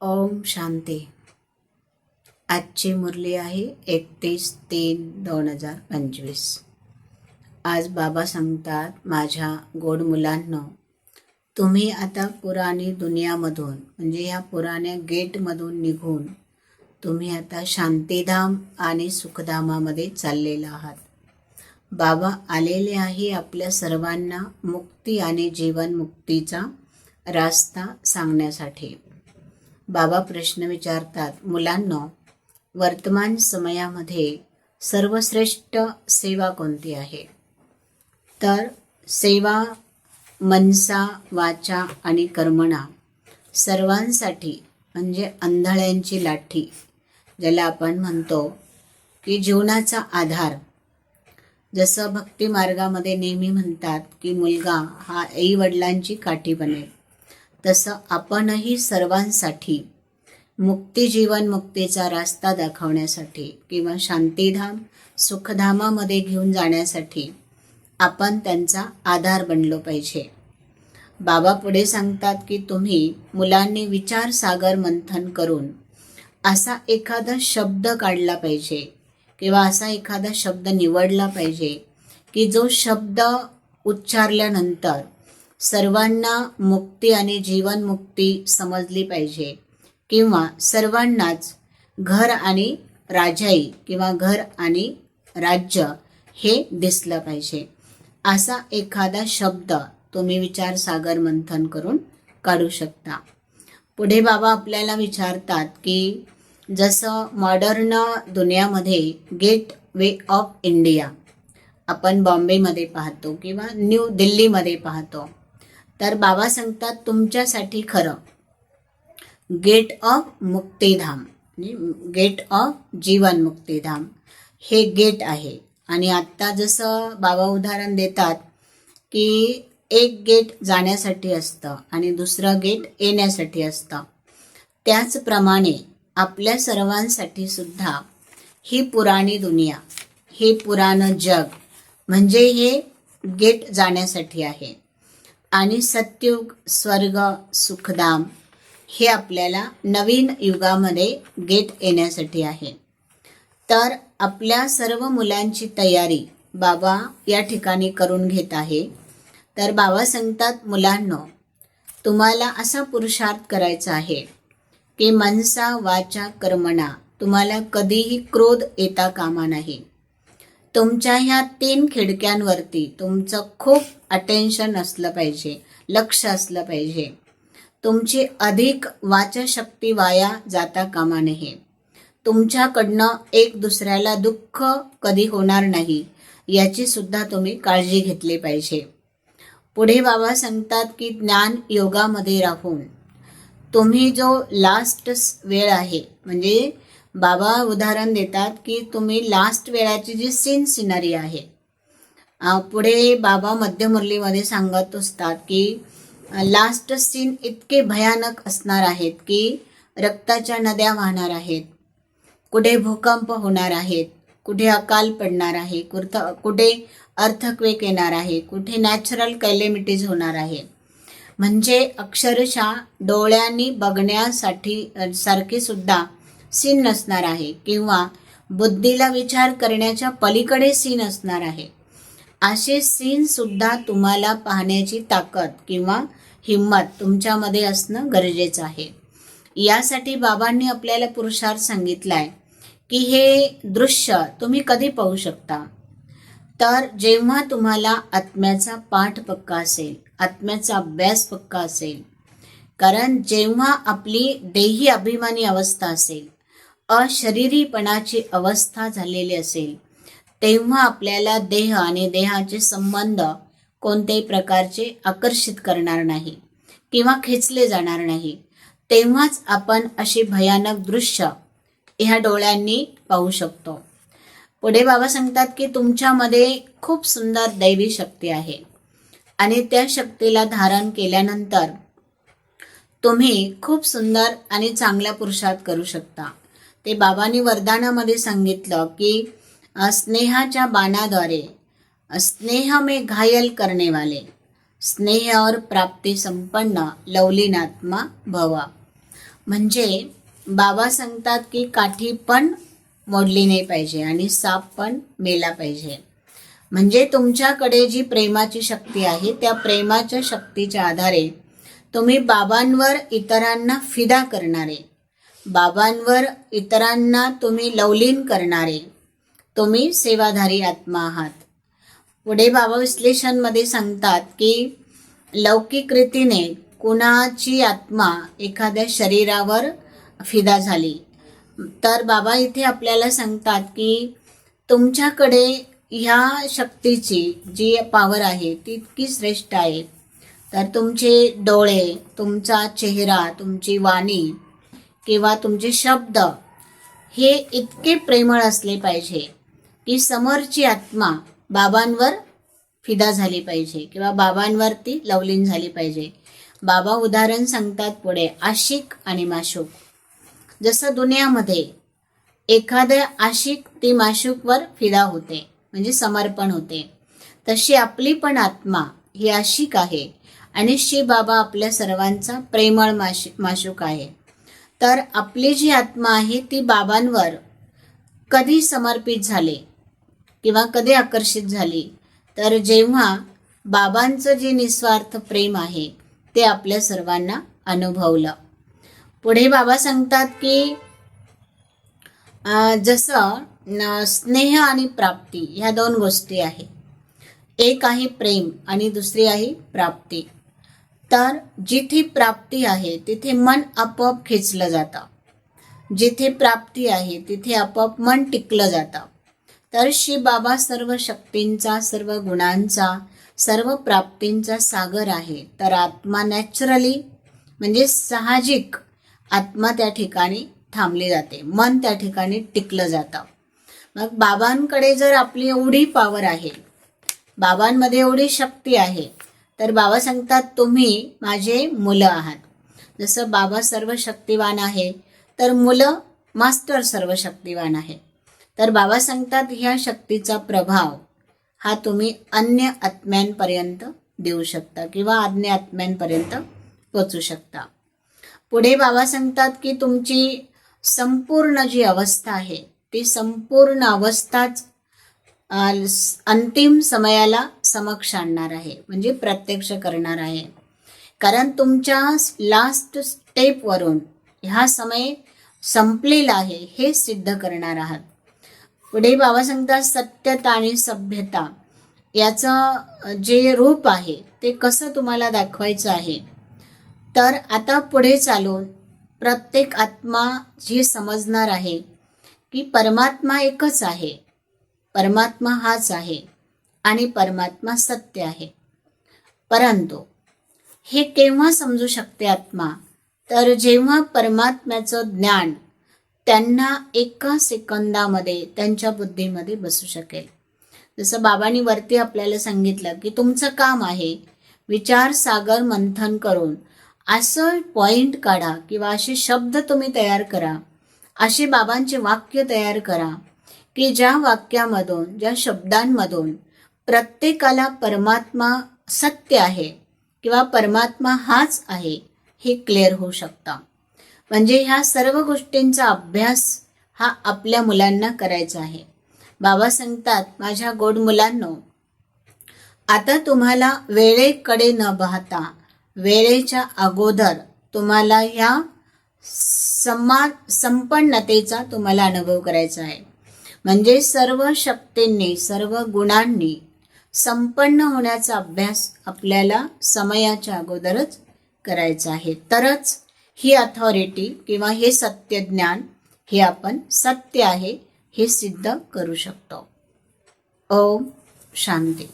ओम शांती. आजची मुरली आहे एकतीस तीन दोन हजार पंचवीस. आज बाबा सांगतात माझ्या गोड मुलांनो तुम्ही आता पुराणी दुनियामधून म्हणजे या पुराण्या गेटमधून निघून तुम्ही आता शांतीधाम आणि सुखधामामध्ये चाललेला आहात. बाबा आलेले आहे आपल्या सर्वांना मुक्ती आणि जीवनमुक्तीचा रास्ता सांगण्यासाठी. बाबा प्रश्न विचारतात मुलांनो वर्तमान समयामध्ये सर्वश्रेष्ठ सेवा कोणती आहे? तर सेवा मनसा वाचा आणि कर्मणा सर्वांसाठी म्हणजे आंधळ्यांची लाठी ज्याला आपण म्हणतो की जीवनाचा आधार. जसं भक्ती मार्गामध्ये नेहमी म्हणतात की मुलगा हा आई वडिलांची काठी बनेल. तसं आपणही सर्वांसाठी मुक्तीजीवन मुक्तीचा रास्ता दाखवण्यासाठी किंवा शांतीधाम सुखधामामध्ये घेऊन जाण्यासाठी आपण त्यांचा आधार बनलो पाहिजे. बाबा पुढे सांगतात की तुम्ही मुलांनी विचार सागर मंथन करून असा एखादा शब्द काढला पाहिजे किंवा असा एखादा शब्द निवडला पाहिजे की जो शब्द उच्चारल्यानंतर सर्वांना मुक्ती आणि जीवनमुक्ती समजली पाहिजे. किंवा सर्वांनाच घर आणि राजाई किंवा घर आणि राज्य हे दिसलं पाहिजे. असा एखादा शब्द तुम्ही विचार सागर मंथन करून काढू शकता. पुढे बाबा आपल्याला विचारतात की जसं मॉडर्न दुनियामध्ये गेट वे ऑफ इंडिया आपण बॉम्बेमध्ये पाहतो किंवा न्यू दिल्लीमध्ये पाहतो तर बाबा सांगतात तुमच्यासाठी खरं. Gate of Muktidham. Gate of Jeevan Muktidham. हे गेट आहे. आणि आत्ता जसं बाबा उदाहरण देतात की एक गेट जाण्यासाठी असतं आणि दुसरं गेट येण्यासाठी असतं. त्याचप्रमाणे आपल्या सर्वांसाठी सुद्धा ही पुराणी दुनिया हे पुराणं जग म्हणजे हे गेट जाण्यासाठी आहे. आणि सत्युग स्वर्ग सुखधाम हे आपल्याला नवीन युगामध्ये गेट येण्यासाठी आहे. तर आपल्या सर्व मुलांची तयारी बाबा या ठिकाणी करून घेत आहे. तर बाबा सांगतात मुलांनो तुम्हाला असा पुरुषार्थ करायचा आहे की मनसा वाचा कर्मणा. तुम्हाला कधीही क्रोध येता कामा नाही. तुमच्या ह्या तीन खिडक्यांवरती तुमचं खूप अटेन्शन असलं पाहिजे लक्ष असलं पाहिजे. तुमची अधिक वाचशक्ती वाया जाता कामा नये. तुमच्याकडनं एक दुसऱ्याला दुःख कधी होणार नाही याची सुद्धा तुम्ही काळजी घेतली पाहिजे. पुढे बाबा सांगतात की ज्ञान योगामध्ये राहून तुम्ही जो लास्ट वेळ आहे म्हणजे बाबा उदाहरण देतात की तुम्ही लास्ट वेळाची जी सीन सिनरी आहे पुढे बाबा मध्यमुरलीमध्ये सांगत असतात की लास्ट सीन इतके भयानक असणार आहेत की रक्ताच्या नद्या वाहणार आहेत कुठे भूकंप होणार आहेत कुठे अकाल पडणार आहे कुर्थ कुठे अर्थक्वेक येणार आहे कुठे नॅचरल कॅलेमिटीज होणार आहे म्हणजे अक्षरशः डोळ्यांनी बघण्यासाठी सारखी सुद्धा सीन नसणार आहे किंवा बुद्धीला विचार करण्याच्या पलीकडे सीन असणार आहे. असे सीन सुद्धा तुम्हाला पाहण्याची ताकद किंवा हिंमत तुमच्यामध्ये असणं गरजेचं आहे. यासाठी बाबांनी आपल्याला पुरुषार्थ सांगितलाय की हे दृश्य तुम्ही कधी पाहू शकता. तर जेव्हा तुम्हाला आत्म्याचा पाठ पक्का असेल आत्म्याचा अभ्यास पक्का असेल कारण जेव्हा आपली देही अभिमानी अवस्था असेल अशरीरीपणाची अवस्था झालेली असेल तेव्हा आपल्याला देह आणि देहाचे संबंध कोणत्याही प्रकारचे आकर्षित करणार नाही किंवा खेचले जाणार नाही. तेव्हाच आपण अशी भयानक दृश्य ह्या डोळ्यांनी पाहू शकतो. पुढे बाबा सांगतात की तुमच्यामध्ये खूप सुंदर दैवी शक्ती आहे आणि त्या शक्तीला धारण केल्यानंतर तुम्ही खूप सुंदर आणि चांगला पुरुषार्थ करू शकता. ते बाबांनी वरदानामध्ये सांगितलं की स्नेहाच्या बाणाद्वारे स्नेह में घायल करणेवाले स्नेह और प्राप्ती संपन्न लवलीनात्मा भवा. म्हणजे बाबा सांगतात की काठी पण मोडली नाही पाहिजे आणि साप पण मेला पाहिजे. म्हणजे तुमच्याकडे जी प्रेमाची शक्ती आहे त्या प्रेमाच्या शक्तीच्या आधारे तुम्ही बाबांवर इतरांना फिदा करणारे बाबांवर इतरांना तुम्ही लवलीन करणारे. तुम्ही सेवाधारी आत्मा आहात. पुढे बाबा विश्लेषणमध्ये सांगतात की लौकिक रीतीने कुणाची आत्मा एखाद्या शरीरावर फिदा झाली? तर बाबा इथे आपल्याला सांगतात की तुमच्याकडे ह्या शक्तीची जी पॉवर आहे ती इतकी श्रेष्ठ आहे. तर तुमचे डोळे तुमचा चेहरा तुमची वाणी किंवा तुमचे शब्द हे इतके प्रेमळ असले पाहिजे की समोरची आत्मा बाबांवर फिदा झाली पाहिजे किंवा बाबांवरती लवलीन झाली पाहिजे. बाबा उदाहरण सांगतात पुढे आशिक आणि माशूक. जसं दुनियामध्ये एखाद्या आशिक ती माशूकवर फिदा होते म्हणजे समर्पण होते तशी आपली पण आत्मा ही आशिक आहे आणि शिव बाबा आपल्या सर्वांचा प्रेमळ माशी माशूक आहे. तर आपली जी आत्मा आहे ती बाबांवर कधी समर्पित झाले किंवा कधी आकर्षित झाली? तर जेव्हा बाबांचं जे निस्वार्थ प्रेम आहे ते आपल्या सर्वांना अनुभवलं. पुढे बाबा सांगतात की जसं स्नेह आणि प्राप्ती ह्या दोन गोष्टी आहेत. एक आहे प्रेम आणि दुसरी आहे प्राप्ती. तर जिथे प्राप्ती आहे तिथे मन आपोआप खेचलं जातं. जिथे प्राप्ती आहे तिथे आपोआप मन टिकलं जातं. तर श्री बाबा सर्व शक्तींचा सर्व गुणांचा सर्व प्राप्तींचा सागर आहे. तर आत्मा नॅचरली म्हणजे साहजिक आत्मा त्या ठिकाणी थांबली जाते. मन त्या ठिकाणी टिकलं जातं. मग बाबांकडे जर आपली एवढी पावर आहे बाबांमध्ये एवढी शक्ती आहे तर बाबा सांगतात तुम्ही माझे मुलं आहात. जसं बाबा सर्व शक्तिवान आहे तर मुलं मास्टर सर्व शक्तिवान आहे. तर बाबा सांगतात ह्या शक्तीचा प्रभाव हा तुम्ही अन्य आत्म्यांपर्यंत देऊ शकता किंवा अन्य आत्म्यांपर्यंत पोचू शकता. पुढे बाबा सांगतात की तुमची संपूर्ण जी अवस्था आहे ती संपूर्ण अवस्थाच अंतिम समयाला समक्ष आणणार आहे. म्हणजे प्रत्यक्ष करणार आहे. कारण तुमच्या लास्ट स्टेपवरून ह्या समय संपलेला आहे हे सिद्ध करणार आहात. पुढे बाबा सांगतात सत्यता आणि सभ्यता याचं जे रूप आहे ते कसं तुम्हाला दाखवायचं आहे? तर आता पुढे चालून प्रत्येक आत्मा जी समजणार आहे की परमात्मा एकच आहे. परमात्मा हाच आहे आणि परमात्मा सत्य आहे. परंतु हे केव्हा समजू शकते आत्मा? तर जेव्हा परमात्म्याचं ज्ञान त्यांना एका सेकंदामध्ये त्यांच्या बुद्धीमध्ये बसू शकेल. जसं बाबांनी वरती आपल्याला सांगितलं की तुमचं काम आहे विचार सागर मंथन करून असं पॉइंट काढा किंवा असे शब्द तुम्ही तयार करा असे बाबांचे वाक्य तयार करा. की ज्या वाक्यामधून ज्या शब्दांमधून प्रत्येकाला परमात्मा सत्य आहे किंवा परमात्मा हाच आहे हे क्लिअर होऊ शकतं. म्हणजे ह्या सर्व गोष्टींचा अभ्यास हा आपल्या मुलांना करायचा आहे. बाबा सांगतात माझ्या गोड मुलांनो आता तुम्हाला वेळेकडे न पाहता वेळेच्या अगोदर तुम्हाला ह्या समा संपन्नतेचा तुम्हाला अनुभव करायचा आहे. म्हणजे सर्व शक्तींनी सर्व गुणांनी संपन्न होण्याचा अभ्यास आपल्याला समयाच्या अगोदरच करायचा आहे. तरच ही अथॉरिटी किंवा हे सत्य ज्ञान हे आपण सत्य आहे हे सिद्ध करू शकतो. ओम शांती.